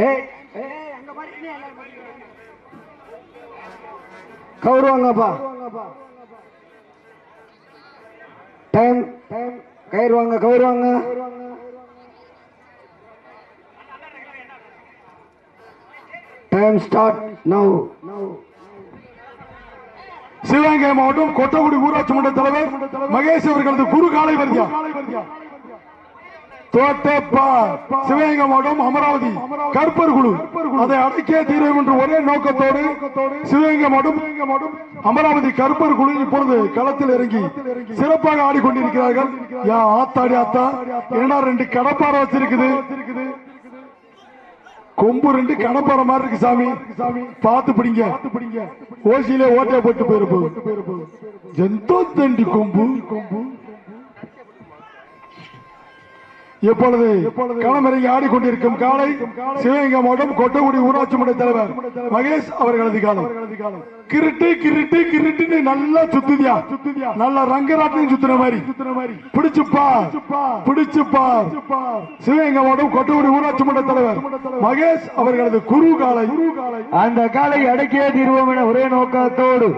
ஏய் கௌருவாங்கப்பா time time. கயிறுவாங்க கௌருவாங்க டைம் ஸ்டார்ட் நவ். சிவகங்கை மாவட்டம் கொட்டகுடி ஊராட்சி மன்ற தலைவர் மகேஷ் அவர்களது குரு காலை வருகா தோட்டப்பா சிவகங்கை மாவட்டம் அமராவதி கற்பர் குழு. அதை அடக்கிய தீர்வு என்று ஒரே நோக்கத்தோடு சிவகங்கை மாவட்டம் அமராவதி கற்பர் குழு இப்பொழுது களத்தில் இறங்கி சிறப்பாக ஆடிக்கொண்டிருக்கிறார்கள். யா ஆத்தாடி ஆத்தா ஏன்னா ரெண்டு கடப்பாறை வச்சிருக்குது? கொம்பு ரெண்டு கடப்பாறை மாதிரி இருக்கு சாமி. பார்த்து பிடிங்க. ஓசியிலே ஓட்டையை போட்டு போயிருப்போம் எந்தோ தண்டி கொம்பு கொம்பு. எப்பொழுது களமிறங்கி ஆடிக்கொண்டிருக்கும் காலை சிவகங்கை மாவட்டம் கொட்டகுடி ஊராட்சி மன்ற தலைவர் மகேஷ் அவர்களது காலம். கிருட்டு கிருட்டு கிருட்டுன்னு நல்லா சுத்துதியா? சுத்துதியா நல்லா ரங்கராட்டையும் சுத்துற மாதிரி. சுத்துற மாதிரி பிடிச்சுப்பா பிடிச்சுப்பா சிவகங்கை மாவட்டம் கொட்டகுடி ஊராட்சி மன்ற தலைவர். மகேஷ் அவர்களது குரு காலை. அந்த காலை அடக்கிய தீர்வோம் என ஒரே நோக்கத்தோடு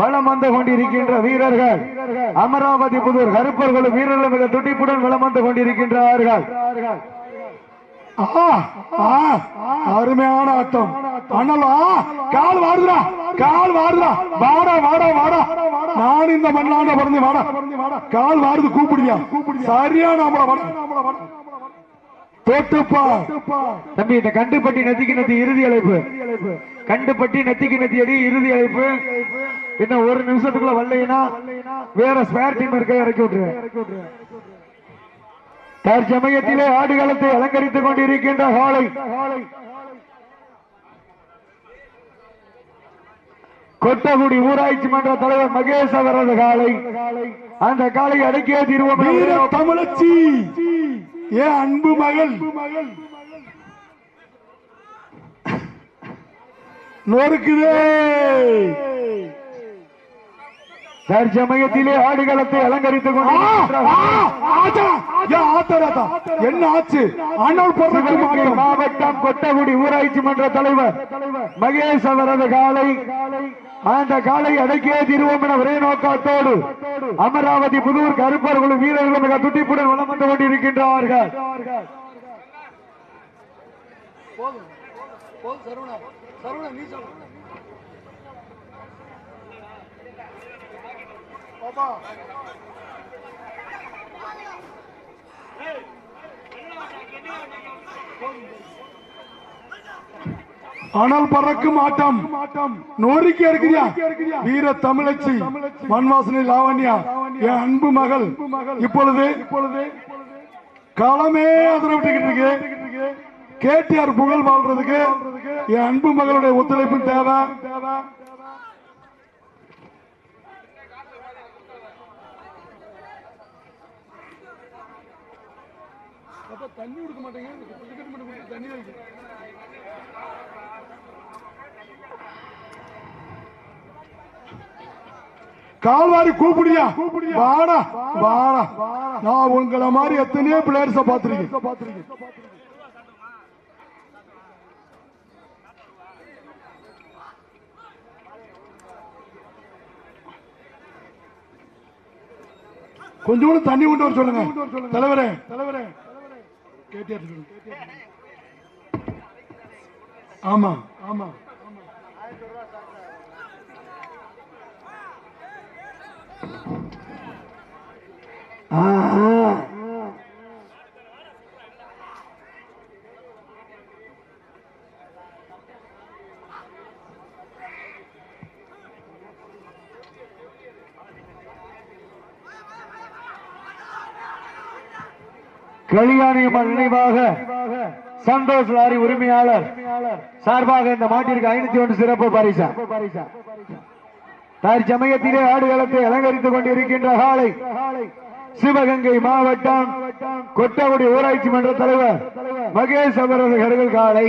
வளம் வந்து கொண்டிருக்கின்ற வீரர்கள். அமராவதி புதூர் கருப்பர்களும் வீரர்கள் மிக துடிப்புடன் வளம் வந்து கொண்டிருக்கின்றார்கள். அருமையான ஆட்டம். அண்ணல் கால் வாடுறா கால் வாடுறா வாடா வாடா வாடா. நான் இந்த மண்ணாண்ட பிறந்து வாடா. கால் வாடுது கூப்பிடுங்க சரியான நம்மள வாடா. தோட்டுப்பா தம்பி இந்த கண்டுபட்டி நெத்திக்கு நெத்தி இறுதி அழைப்பு. கண்டுபட்டி நத்திக்கு நத்தி அடி இறுதி அழைப்பு. இன்னும் ஒரு நிமிஷத்துக்குள்ள வரலைன்னா வேற ஸ்பேர் டீம் இருக்க இறக்கி விட்டுரு. தற்சமயத்திலே ஆடுகளத்தை அலங்கரித்துக் கொண்டிருக்கின்ற ஹாலை கொட்டகுடி ஊராட்சி மன்ற தலைவர் மகேஷ் அவரது காலை அந்த காலை அடக்கிய தீர்வோம் தமிழச்சி ஏ அன்பு மகள் நொறுக்குதே தற்சமயத்திலே ஆடுகளத்தை அலங்கரித்துக் கொண்டிருக்கின்ற என்ன ஆச்சு? மாற்றம். மாவட்டம் கொட்டகுடி ஊராட்சி மன்ற தலைவர் மகேஷ் அவரது காலை. அந்த காலை அடக்கிய திருவோம் என ஒரே நோக்கத்தோடு அமராவதி புதூர் கருப்பர் குழு வீரர்கள் மிக துட்டிப்புடன் வளம் வந்து கொண்டிருக்கின்றார்கள். அனல் பறக்கும் ஆட்டம். நோரிக்கை இருக்கிறியா வீர தமிழச்சி மண்வாசனை லாவண்யா என் அன்பு மகள். இப்பொழுது இப்பொழுது. களமே அதிர விட்டுக்கிட்டு இருக்கு. கேடிஆர் புகழ் வாழ்றதுக்கு என் அன்பு மகளுடைய ஒத்துழைப்பு தேவை. தண்ணி கொடுக்க மாட்டேங்க. தண்ணி வைக்க கால்வாரி கூப்பிடியா வாடா வாடா நான் உங்களை மாதிரி எத்தனையோ பிளேயர்ஸ பாத்திருக்கேன் கொஞ்சம் கூட தண்ணி கொண்டு வர சொல்லுங்க. தலைவரே. தலைவரே. கேட்டியார் ஆமா ஆமா. ஆமா கலியாணியம்மன் நினைவாக சந்தோஷ் லாரி உரிமையாளர் சார்பாக இந்த மாட்டிற்கு ஐநூத்தி ஒன்று சிறப்பு பரிசா. தற்சமயத்திலே ஆடுகளத்தை அலங்கரித்துக் கொண்டிருக்கின்ற காலை சிவகங்கை மாவட்டம் கொட்டகுடி ஊராட்சி மன்ற தலைவர் மகேஷ் அவரது காலை.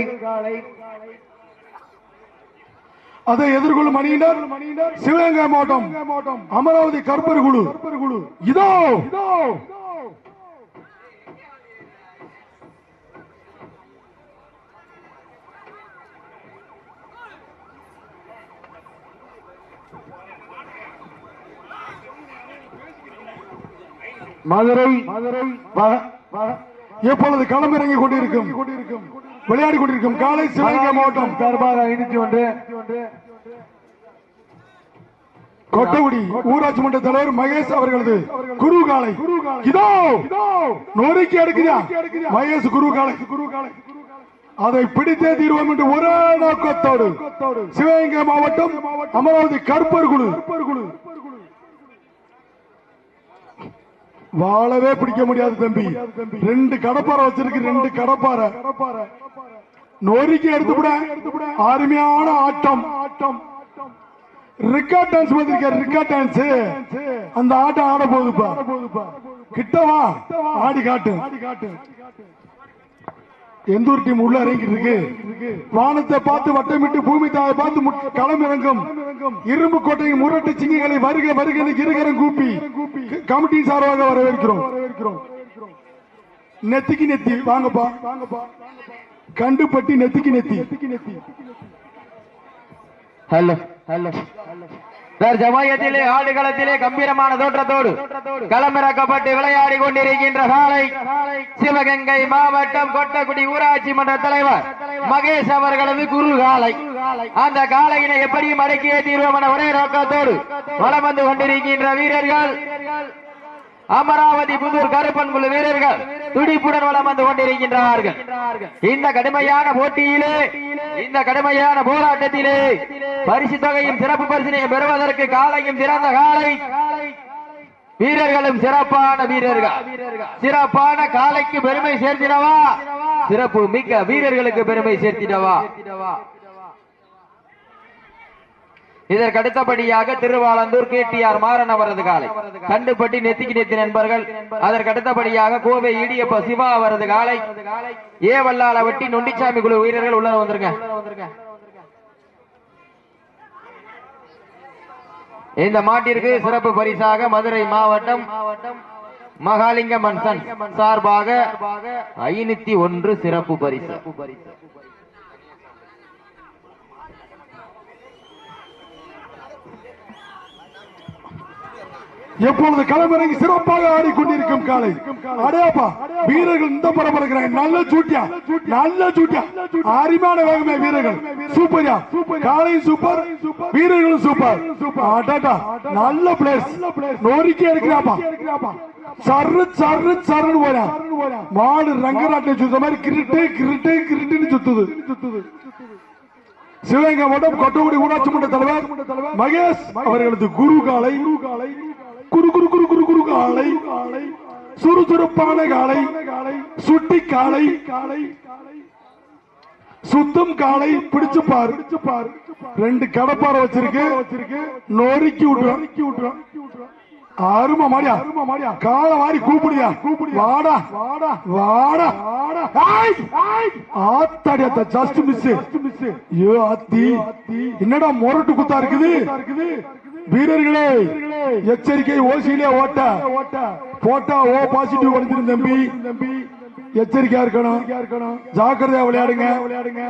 அதை எதிர்கொள்ளும் அணியினர் சிவகங்கை மாவட்டம் அமராவதி கற்பர் குழு. இதோ மதுரை மதுரை எப்பொழுது களமிறங்கி கொண்டிருக்கும்? விளையாடி கொண்டிருக்கும் காலை சிவகங்கை மாவட்டம். சார்பாக ஐநூத்தி ஒன்று. கொட்டகுடி ஊராட்சி மன்ற தலைவர் மகேஷ் அவர்களது குரு காலை. இதோ நொறுக்கி எடுக்குதா மகேஷ் குரு காலை. அதை பிடித்தே தீர்வோம் என்று ஒரே நோக்கத்தோடு சிவகங்கை மாவட்டம் அமராவதி கருப்பர் குழு. வாழவே பிடிக்க முடியாது தம்பி. ரெண்டு கடப்பாறை வச்சிருக்கு ரெண்டு கடப்பாறை. நொறுக்கி எடுத்துவிட அருமையான ஆட்டம். ஆட்டம் ரிக்கார்ட் டான்ஸ் வந்திருக்க ரிக்கார்ட் டான்ஸ் அந்த ஆட்டம் ஆட போகுதுப்பா. கிட்டவா ஆடி காட்டு. எந்த ஒரு டீம் உள்ள இறங்கிட்டு இருக்கு? வானத்தை பார்த்து வட்டமிட்டு பூமி தாயை பார்த்து களம் இறங்கும் இரும்பு கோட்டையும் முரட்டு சிங்கங்களை வருக வருக என்று இருகரம் கூப்பி கமிட்டி சார்பாக வரவேற்கிறோம். நெத்திக்கு நெத்தி வாங்கப்பா. கண்டுபட்டி நெத்திக்கு நெத்தி. Hello hello. ஜமாயத்திலே ஆடுகளத்திலே கம்பீரமான தோற்றத்தோடு களமிறக்கப்பட்டு விளையாடி கொண்டிருக்கின்ற காலை சிவகங்கை மாவட்டம் கொட்டக்குடி ஊராட்சி மன்ற தலைவர் மகேஷ் அவர்களது குரு காலை. அந்த காலையினை எப்படியும் அடக்கியே தீர்வோம் என ஒரே நோக்கத்தோடு வலம் வந்து கொண்டிருக்கின்ற வீரர்கள் அமராவதி புதூர் கருப்பன் குழு வீரர்கள் துடிப்புடன் வளம் வந்து கொண்டிருக்கின்றார்கள். இந்த கடுமையான போட்டியிலே இந்த கடுமையான போராட்டத்திலே பரிசு தொகையும் சிறப்பு பரிசினையும் பெறுவதற்கு காலையும் சிறந்த காலை. வீரர்களும் சிறப்பான வீரர்கள். சிறப்பான காலைக்கு பெருமை சேர்த்திடவா? சிறப்பு மிக்க வீரர்களுக்கு பெருமை சேர்த்திடவா? இதற்கு அடுத்தபடியாக திருவாலந்தூர் கேடிஆர் மாறன் அவரது காலை. கண்டுபட்டி நெத்திக்கு நெத்தி நண்பர்கள். அதற்கு அடுத்தபடியாக கோவை இடியப்ப சிவா அவரது காலை. ஏ வல்லால வெட்டி நொண்டிச்சாமி குழு வீரர்கள் உள்ள வந்துருங்க இந்த மாட்டிற்கு சிறப்பு பரிசாக மதுரை மாவட்டம் மகாலிங்க மன்சன் சார்பாக ஐநூத்தி ஒன்று சிறப்பு பரிசு. எப்பொழுது களமிறங்கி சிறப்பாக ஆடிக்கொண்டிருக்கும் காலை. அடையாப்பா வீரர்கள் இந்த பரபரக்கிறாங்க நல்ல சூட்டியா? நல்ல சூட்டியா? அருமையான வேகமே வீரர்கள். சூப்பரியா காலையும் சூப்பர். வீரர்களும் சூப்பர். அடாடா நல்ல பிளேஸ் நோரிக்கே எடுக்கிறாப்பா. சர்ரு சர்ரு சர்ரு போறா மாடு ரங்கராட்டை சுத்த மாதிரி கிரிட்டு கிரிட்டு கிரிட்டுன்னு சுத்துது. சுத்துது சிவகங்கை மாவட்டம் கொட்டகுடி ஊராட்சி மன்ற தலைவர் மகேஷ் அவர்களது குரு காலை குரு குரு குரு குரு குரு காலை சுறுசுறுப்பான காலை சுட்டி காலை சுத்தம் காலை பிடிச்சு பாரு. ரெண்டு கடப்பாறை வச்சிருக்கு. வச்சிருக்கு நொறுக்கி விட்டுறோம் விட்டுறோம் அருமை மாடியா. அருமை மாடியா கால மாறி கூப்பிடுயா கூப்பிடு வாடா. வாடா. வாடா வாடா ஆய் ஆய் ஆத்தாடி அத்த ஜஸ்ட் மிஸ் மிஸ் ஐயோ ஆத்தி. என்னடா முரட்டு குத்தா இருக்குது? வீரர்களே எச்சரிக்கை ஓசியிலே ஓட்ட போட்டா ஓ பாசிட்டிவ் வந்துடும் தம்பி. எச்சரிக்கையா இருக்கணும். ஜாக்கிரதையா விளையாடுங்க. விளையாடுங்க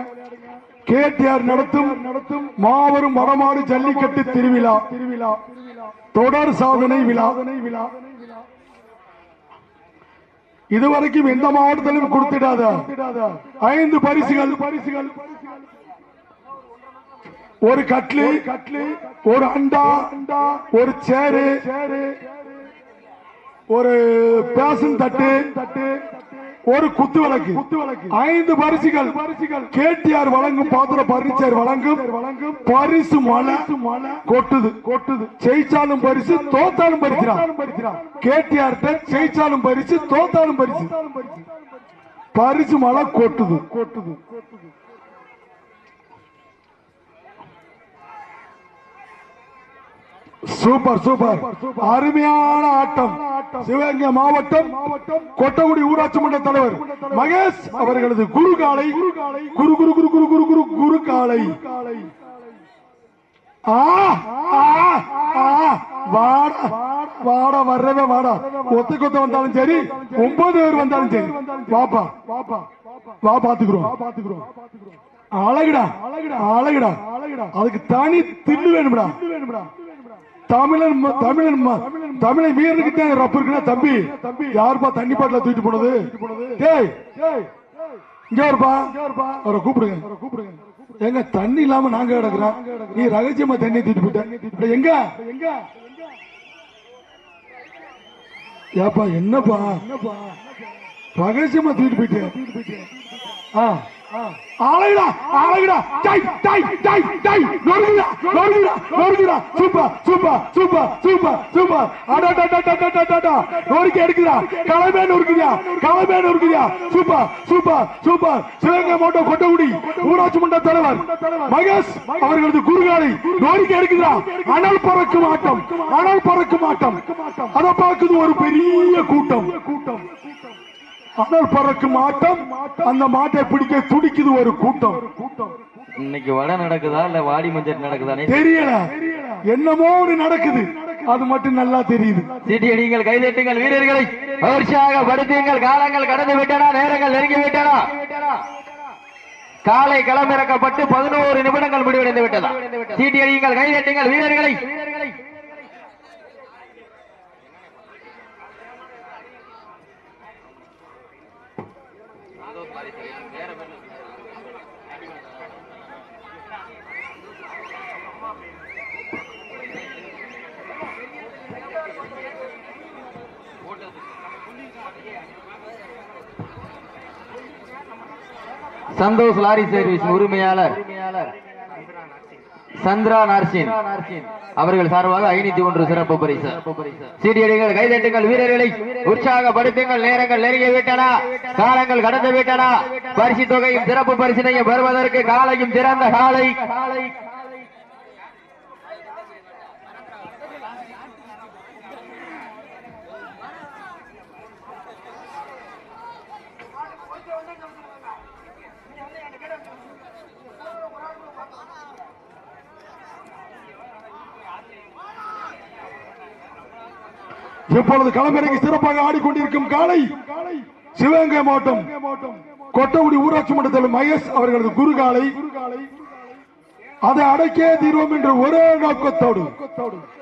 கேடிஆர் நடத்தும் நடத்தும் மாபெரும் வடமாடு ஜல்லிக்கட்டு திருவிழா. திருவிழா தொடர் சாதனை விழா. விழா இதுவரைக்கும் எந்த மாவட்டத்திலும் கொடுத்துடாத ஐந்து பரிசுகள் பரிசுகள். ஒரு கட்லு கட்லு ஒரு அண்டா அண்டா ஒரு சேரு ஒரு பேசன் தட்டு தட்டு ஒரு குத்து விளக்கு ஐந்து பரிசுகள் பரிசுகள் கேடிஆர் வழங்கும் பாத்திர பர்னிச்சர் வழங்கும் பரிசு மலை மலை கொட்டுது கொட்டுது. ஜெயிச்சாலும் பரிசு தோத்தாலும் பரிசுறான் கேடிஆர் ஜெயிச்சாலும் பரிசு தோத்தாலும் பரிசு. பரிசு. மலை கொட்டுது கொட்டுது. Super super. அருமையான ஆட்டம். சிவகங்கை மாவட்டம் கொட்டகுடி ஊராட்சி மன்ற தலைவர் மகேஷ் அவர்களது குரு காலை குரு குரு குரு குரு குரு குரு குரு காலை ஆ, ஆ, ஆ, வாடா வாடா வர்றவே வாடா. ஒத்த கொத்த வந்தாலும் சரி ஒன்பது பேர் வந்தாலும் சரி. வாப்பா. வாப்பா. வா பாத்துக்கிறோம். பாத்துக்கிறோம். அழகுடா. அழகுடா. அழகுடா. அதுக்கு தனி தில்லு வேணும்டா. வேணும்டா. தமிழன் தமிழன் தமிழை மீறதுக்கு ரப்பு இருக்குன்னா தம்பி யாருப்பா தண்ணி பாட்டில தூக்கிட்டு போனது? டேய் இங்க இருப்பா அவரை கூப்பிடுங்க. கூப்பிடுங்க எங்க தண்ணி இல்லாம நாங்க கிடக்குறோம்? நீ ரகசியமா தண்ணி தூக்கிட்டு போயிட்ட. எங்க எங்க? ஏப்பா என்னப்பா? ரகசியமா தூக்கிட்டு போயிட்டேன் ஆ. ஆளைடா ஆளைடா டை டை டை டை. நொறுங்குடா நொறுங்குடா நொறுங்குடா. Super super super super super. அடா டா டா டா டா டா டா. நொறுக்கி எடுக்குடா கலமே நொறுக்குடா கலமே நொறுக்குடா ஒரு பெரிய கூட்டம். அனல் பறக்கும் ஆட்டம் அந்த மாட்டை பிடிக்க துடிக்குது ஒரு கூட்டம். இன்னைக்கு வடை நடக்குதா இல்ல வாடி மஞ்சள் நடக்குதானே? தெரியல. என்னமோ ஒண்ணு நடக்குது. அது மட்டும் நல்லா தெரியுது. சீட்டி அடிங்கள் கைதட்டுங்கள் வீரர்களை உற்சாகப்படுத்துங்கள் காலங்கள் கடந்து விட்டன நேரங்கள் நெருங்கி விட்டன. காலை களமிறக்கப்பட்டு பதினோரு நிமிடங்கள் முடிவடைந்து விட்டதா சீட்டி அடியுங்கள் கைதட்டுங்கள் வீரர்களை சந்தோஷ் லாரி சர்வீஸ் உரிமையாளர் சந்திரா நர்சின். அவர்கள் சார்பாக ஐநூத்தி ஒன்று சிறப்பு பரிசு. சீடியடிகள் கைதட்டுங்கள் வீரர்களை உற்சாகப்படுத்துங்கள் நேரங்கள் நெருங்கி விட்டன. காலங்கள் கடந்து விட்டன. பரிசு தொகையும் சிறப்பு பரிசினையும் பெறுவதற்கு காலையும் திறந்த காலை. இப்பொழுது களமிறங்கி சிறப்பாக ஆடிக்கொண்டிருக்கும் காலை சிவகங்கை மாவட்டம் கொட்டகுடி ஊராட்சி மன்றத்தில் மகேஷ் அவர்களது குருகாலை அதை அடக்கியே தீர்வோம் என்ற ஒரே நோக்கத்தோடு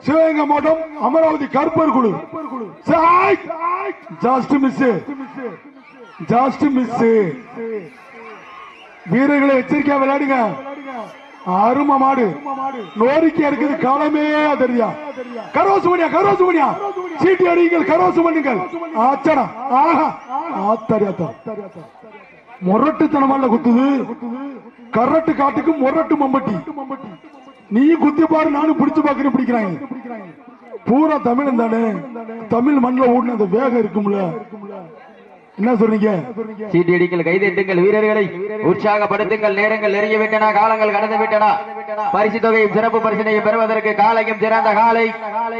சிவகங்கை மாவட்டம் அமராவதி கருப்பர் குழு. ஜாஸ்ட் மிஸ் ஜாஸ்ட் மிஸ் வீரர்களை எச்சரிக்கையா விளையாடுங்க. அரும மாடு? நோரிக்கை இருக்குது காலமே தெரியா? கரோசு மணியா கரோசு மணியா சீட்டி அடிங்கள் கரோசு பண்ணுங்கள் ஆச்சடா ஆஹா ஆத்தரியாத்தா. முரட்டுத்தனமால குத்துது. கரட்டு காட்டுக்கு முரட்டு மம்பட்டி. நீ குத்தி பாரு நானும் பிடிச்சு பாக்குறேன் பிடிக்கிறாங்க. பூரா தமிழன் தானே. தமிழ் மண்ணில் ஓடின அந்த வேகம் இருக்கும்ல. என்ன சொல்றீங்க சீட்டியடிங்கள் கைதட்டுங்கள் வீரர்களை உற்சாகப்படுத்துங்கள் நேரங்கள் நெருங்கி விட்டன காலங்கள் கடந்து விட்டன. பரிசு தொகையும் சிறப்பு பரிசனையும் பெறுவதற்கு காலையும் சிறந்த காலை.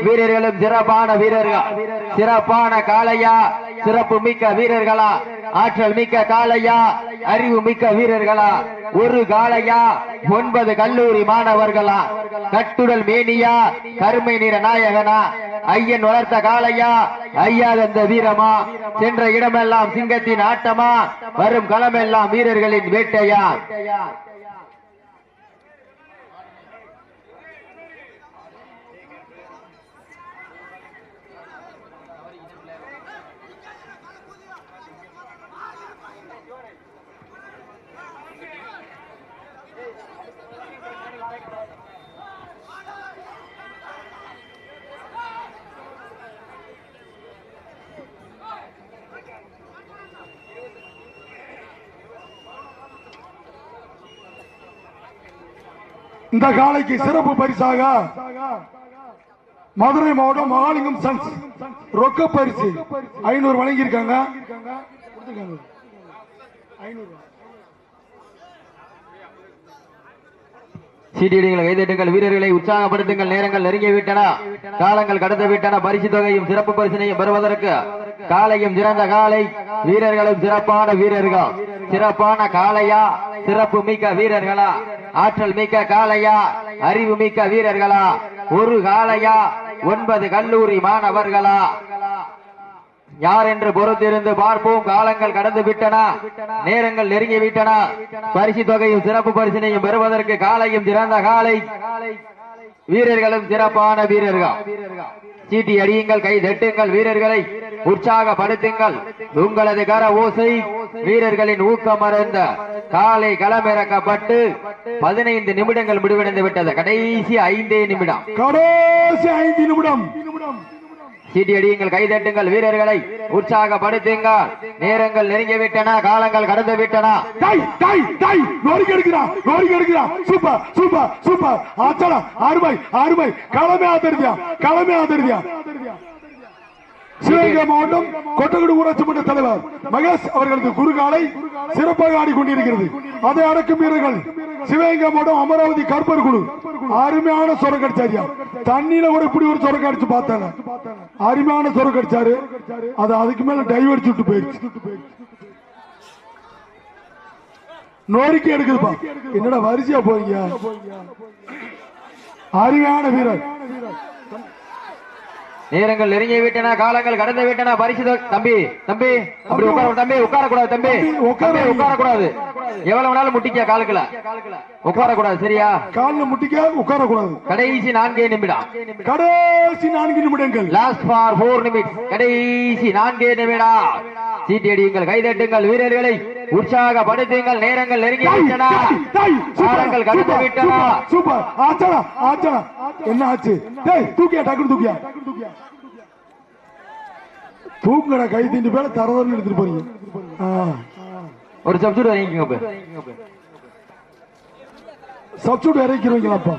வீரர்களும் சிறப்பான வீரர்கள். சிறப்பான காளையா? சிறப்பு மிக்க வீரர்களா ஆற்றல் மிக்க காளையா அறிவு மிக்க வீரர்களா ஒரு காளையா ஒன்பது கல்லூரி மாணவர்களா கட்டுடல் மேனியா கருமை நிற நாயகனா ஐயன் வளர்த்த காளையா ஐயா தந்த வீரமா சென்ற இடமெல்லாம் சிங்கத்தின் ஆட்டமா வரும் களமெல்லாம் வீரர்களின் வேட்டையா. இந்த காலைக்கு சிறப்பு பரிசாக மதுரை மாவட்டம் மகாலிங்கம் சன்ஸ். ரொக்க பரிசு ஐநூறு வழங்கியிருக்காங்க. கொடுத்திருக்காங்க. ஐநூறு கைதட்டுங்கள் வீரர்களை உற்சாகப்படுத்துங்கள் நேரங்கள் நெருங்கி விட்டன. காலங்கள் கடந்து விட்டன. பரிசு தொகையும் சிறப்பு பரிசினையும் பெறுவதற்கு காலையும் சிறந்த காலை வீரர்களும் சிறப்பான வீரர்கள். சிறப்பான காளையா சிறப்பு மிக்க வீரர்களா ஆற்றல் மிக்க காளையா அறிவு மிக்க வீரர்களா ஒரு காளையா ஒன்பது கல்லூரி மாணவர்களா. யார் என்று பொறுத்திருந்து பார்ப்போம். காலங்கள் கடந்து விட்டன நேரங்கள் நெருங்கி விட்டன. பரிசு தொகையும் சிறப்பு பரிசினையும் பெறுவதற்கு காலையும் சிறந்த காலை வீரர்களும் சிறப்பான வீரர்கள். சீட்டி அடியுங்கள் கை தட்டுங்கள் வீரர்களை உற்சாகப்படுத்துங்கள். உங்களது கர ஓசை வீரர்களின் ஊக்கமறந்த காலை களமிறக்கப்பட்டு பதினைந்து நிமிடங்கள் முடிவடைந்து விட்டது. கடைசி ஐந்தே நிமிடம். கடைசி ஐந்து நிமிடம். சீட்டியடியுங்கள் கைதட்டுங்கள் வீரர்களை. உற்சாகப்படுத்துங்கள். நேரங்கள் நெருங்கி விட்டன காலங்கள் கடந்து விட்டன சூப்பர் சூப்பர் சூப்பர். அருமை அருமை. கடமை ஆதரியா கடமை ஆதரியா சிவகங்கை மாவட்டம் கொட்டகுடி ஊராட்சி மன்ற தலைவர் மகேஷ் அவர்களது குறுகாலை சிறப்பாக ஆடிக்கொண்டிருக்கிறது. அதை அடக்கும் வீரர்கள் சிவகங்கை மாவட்டம் அமராவதி கற்பர் குழு. அருமையான சொரக்கடிச்சாரியா தண்ணியில கூட இப்படி ஒரு சொரம் அடிச்சு பார்த்தாங்க. அருமையான சொரக்கடிச்சாரு அது அதுக்கு மேல டைவர்ஸ் விட்டு போயிடுச்சு நோரிக்கை எடுக்குதுப்பா. என்னடா வரிசையா போறீங்க? அருமையான வீரர். நேரங்கள் நெருங்கி விட்டன காலங்கள் கடந்து விட்டன. பரிசு தம்பி தம்பி அப்படி உட்கார தம்பி உட்கார கூடாது தம்பி உட்கார உட்கார. கூடாது எவ்வளவு வேணாலும் முட்டிக்க காலுக்குல? உட்கார கூடாது சரியா? காலில் முட்டிக்க உட்கார கூடாது கடைசி நான்கே நிமிடம். கடைசி நான்கு நிமிடங்கள். லாஸ்ட் ஃபார் போர் நிமிட்ஸ் கடைசி நான்கே நிமிடம். சீட்டி அடியுங்கள் கைதட்டுங்கள் வீரர்களை. உற்சாகப்படுத்துங்கள் நேரங்கள் நெருங்கி விட்டன. காலங்கள் கடந்து விட்டன. சூப்பர், ஆச்சடா ஆச்சடா என்ன ஆச்சு? டேய் தூக்கியா டக்குனு தூக்கியா? தூக்குங்கடா கை தீண்டு பேர தரதரன்னு எடுத்துட்டு போறீங்க. ஒரு சப்ஜூட் வாங்கிக்கோங்க இப்ப. சப்ஸ்டியூட் இறக்கிறீங்களாப்பா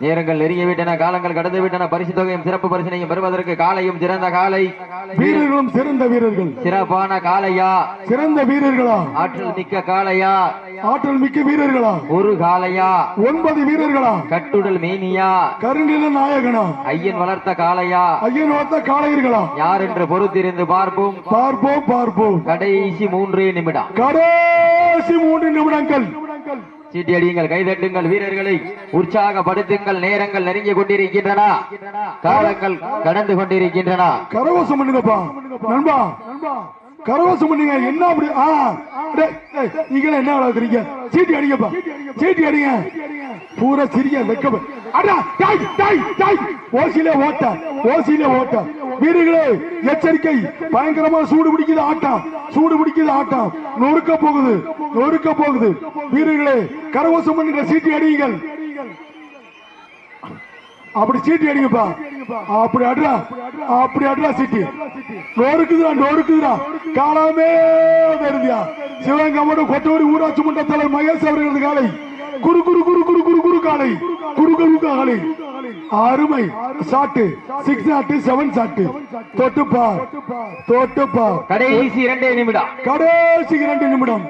நேரங்கள் நெருங்கி விட்டன காலங்கள் கடந்து விட்டன பரிசு தொகையும் சிறப்பு பரிசனையும் பெறுவதற்கு காலையும் சிறந்த காலை. வீரர்களும் சிறந்த வீரர்கள். சிறப்பான காளையா சிறந்த வீரர்களா? ஆற்றல் மிக்க காளையா ஆற்றல் மிக்க வீரர்களா? ஒரு காளையா ஒன்பது வீரர்களா? கட்டுடல் மேனியா? கருநில நாயகனா? ஐயன் வளர்த்த காளையா ஐயன் ஒத்த காளையர்களா? யார் என்று பொறுத்திருந்து பார்ப்போம். பார்ப்போம் பார்ப்போம். கடைசி மூன்றே நிமிடம். கடைசி மூன்று நிமிடங்கள். சீட்டியடியுங்கள் கைதட்டுங்கள் வீரர்களை. உற்சாகப்படுத்துங்கள் நேரங்கள் நெருங்கி கொண்டிருக்கின்றன. காலங்கள் கடந்து கொண்டிருக்கின்றன. கரவசம் பண்ணுங்கப்பா. நண்பா கரவசம் பண்ணுங்க. என்ன அப்படி? ஆ டேய், என்ன வளர்க்குறீங்க சீட்டி அடிங்கப்பா. சீட்டி அடிங்க. பூரா சிறிய வெக்க ஓசிலே ஓட்ட ஓசிலே ஓட்ட. வீரர்களே எச்சரிக்கை. பயங்கரமா சூடு பிடிக்குது ஆட்டம் சூடு பிடிக்குது ஆட்டம் நொறுக்க போகுது நொறுக்க போகுது. வீரர்களே கரவசம் பண்ணுங்க சீட்டு அடியுங்கள். அப்படி சீட்டு அடிங்கப்பா. அப்படி அட்ரா அப்படி அட்ரா சீட்டு. நொறுக்குதுடா நொறுக்குதுடா. காலமே வருதியா. சிவகங்கமோட கொட்டோடி ஊராட்சி மன்ற தலைவர் மகேஷ் அவர்களது காலை. குரு குரு குரு குரு குரு குரு காலை. காலை அருமை சாட்டு சிக்ஸ் சாட்டு செவன் சாட்டு. தொட்டுப்பா தொட்டுப்பா கடைசி இரண்டே நிமிடம். கடைசி இரண்டு நிமிடம்.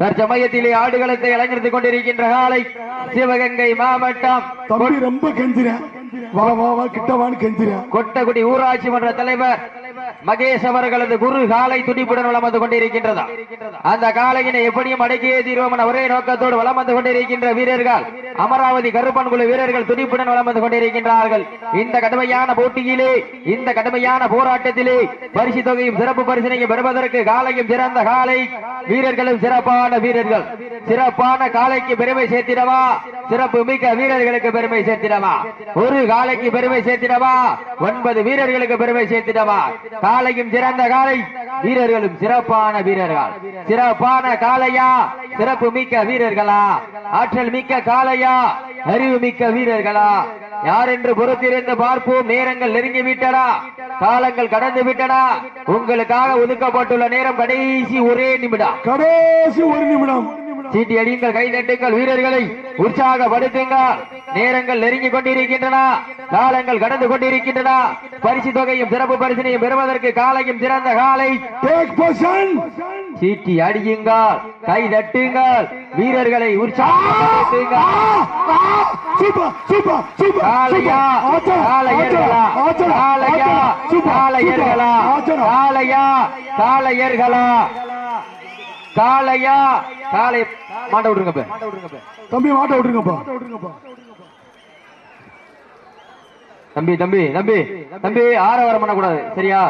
தற்சமயத்திலே ஆடுகளத்தை அலங்கரித்துக் கொண்டிருக்கின்ற காலை சிவகங்கை மாவட்டம் தம்பி ரொம்ப கெஞ்சிறேன் வா வா வா கிட்ட வான்னு கெஞ்சிறேன் கொட்டகுடி ஊராட்சி மன்ற தலைவர் மகேஷ் அவர்களது குரு காலை துடிப்புடன் வளம் வந்து கொண்டிருக்கின்றதா? அந்த காலையினை எப்படியும் அடக்கியே தீர்வோம் என ஒரே நோக்கத்தோடு வளம் வந்து கொண்டிருக்கின்ற வீரர்கள் அமராவதி கருப்பன் குழு வீரர்கள் துடிப்புடன் வளம் வந்து கொண்டிருக்கின்றார்கள். இந்த கடுமையான போட்டியிலே இந்த கடுமையான போராட்டத்திலே பரிசு தொகையும் சிறப்பு பரிசனையும் பெறுவதற்கு காலையும் சிறந்த காலை. வீரர்களும் சிறப்பான வீரர்கள். சிறப்பான காலைக்கு பெருமை சேர்த்திடவா? சிறப்பு மிக்க வீரர்களுக்கு பெருமை சேர்த்திடவா? ஒரு காலைக்கு பெருமை சேர்த்திடவா? ஒன்பது வீரர்களுக்கு பெருமை சேர்த்திடவா? காலையும் சிறந்த காலை வீரர்களும் சிறப்பான வீரர்கள். சிறப்பான காளையா? சிறப்பு மிக்க வீரர்களா? ஆற்றல் மிக்க காளையா? அறிவு மிக்க வீரர்களா? யார் என்று பொறுத்திருந்து பார்ப்போம். நேரங்கள் நெருங்கி விட்டடா காலங்கள் கடந்து விட்டனா உங்களுக்காக ஒதுக்கப்பட்டுள்ள நேரம் கடைசி ஒரே நிமிடம். கடைசி ஒரு நிமிடம். சீட்டி அடியுங்கள் கை தட்டுங்கள் வீரர்களை உற்சாகப்படுத்துங்கள். நேரங்கள் நெருங்கி கொண்டிருக்கின்றன. காலங்கள் கடந்து கொண்டிருக்கின்றன. பரிசு தொகையும் சிறப்பு பரிசினையும் பெறுவதற்கு காலையும் சிறந்த காலை. சீட்டி அடியுங்கள் கை தட்டுங்கள் வீரர்களை உற்சாகப்படுத்துங்கள். சூப்பர் சூப்பர் காளை மாட்ட விட்டுருங்க. தம்பி மாட்ட விட்டுருங்கப்பா தம்பி தம்பி தம்பி தம்பி ஆரவாரம் பண்ணக்கூடாது. சரியா?